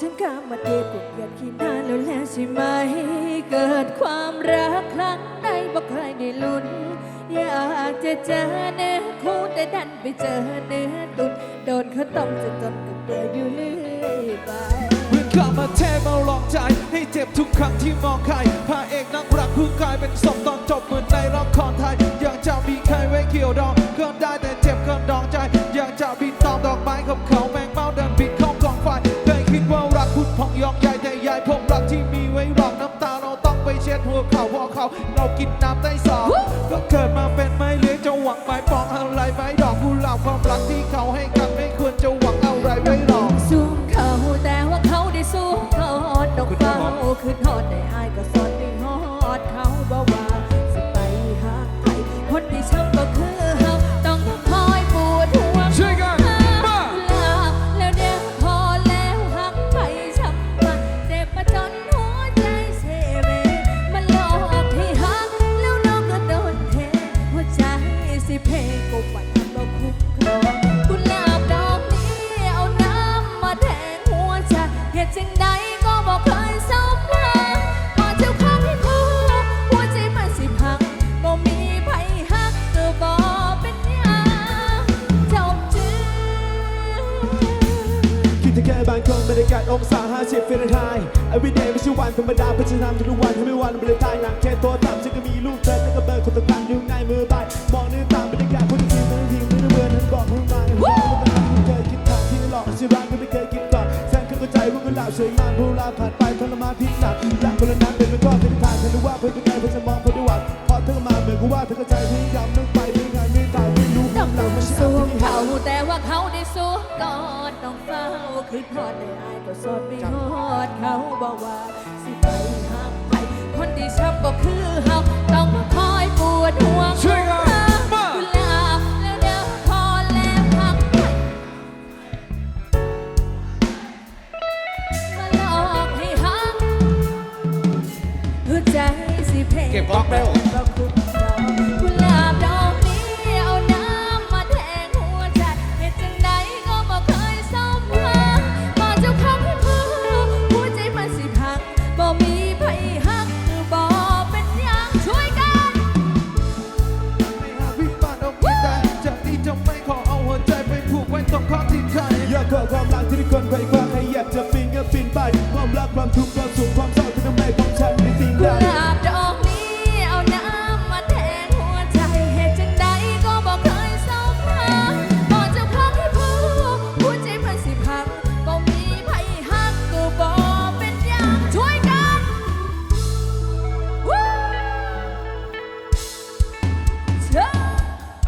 ฉันกามาเทกุกเกียดขี้หน้าแล้วแหล้วใช่ไหม เกิดความรักครั้งใดบ่เคยได้ลุ้น อยากจะเจอเนื้อคู่แต่ดันไปเจอเนื้อตุนโดนเขาต้มจะจนกับเบื่ออยู่เรื่อยไปเมื่อกลับมาเทมาลองใจ ให้เจ็บทุกครั้งที่มองใครพระเอกนักรักเพิ่งกลายเป็นศพตอนจบเหมือนในละครไทย อยากจะมีใครไว้เกี่ยวดองก็ได้แต่เจ็บก็ดองใจ อยากจะบินตอมดอกไม้กับเขา เราต้องไปเช็ดหัวเขาเพราะเขาเรากินน้ำได้สองก็เกิดมาเป็นไม่เลี้ยงจะหวังไม้ปองอะไรไม้ดอกกุหลาบความรักที่เขาให้กันไม่ควรจะหวังอะไรไว้หรอกสูงเขาแต่ว่าเขาได้สูงทอดดอกเฝ้าคือ บรรยากาศองศา50ฟิลไทน์ everyday ไม่ใช่วันธรรมดาเพราะฉันทำทุกวันทำให้วันบรรยายหนังแค่ตัวต่ำฉันก็มีลูกเธอแล้วก็เบอร์คนต่างๆอยู่ง่ายมือบายมองเนื้อตามบรรยากาศคนที่ทีมทั้งทีมไม่ได้เบื่อนั้นบอกเพิ่งมาให้ฟังไม่เคยคิดผ่านที่หลอกฉันรักก็ไม่เคยคิดก่อนแสนเข้าใจว่าเวลาสวยงามเวลาผ่านไปทรมานพิษหนักและคนละนั้นเป็นไม่ก็เป็นทางฉันรู้ว่าเพื่อนเป็นไงเพื่อนจะมองเพื่อนด้วยวัดพอเธอมาเหมือนกับว่าเธอเข้าใจที่ยำนึกไปไม่งานไม่ตายไม่รู้ต้องเราไม่ใช่สูงที่เขาแต่ว่าเขาได้สูงกอดน้องฝ้า คือทอดได้อายก็สอดไม่ฮอดเขาบอกว่า สิไปห้ามใครคนที่ช้ำก็คือเฮาต้องมาคอยปวดหัวช่วยกันมากุหลาบแล้วเดี๋ยวพอแล้วหักไปมาหลอกให้หักหัวใจสิเพเก็บก๊อกเร็วก็คุ้มคร คนไขว้คว้าใครอยากจะปีนก็ปีนไปความรักความทุกข์ความสุข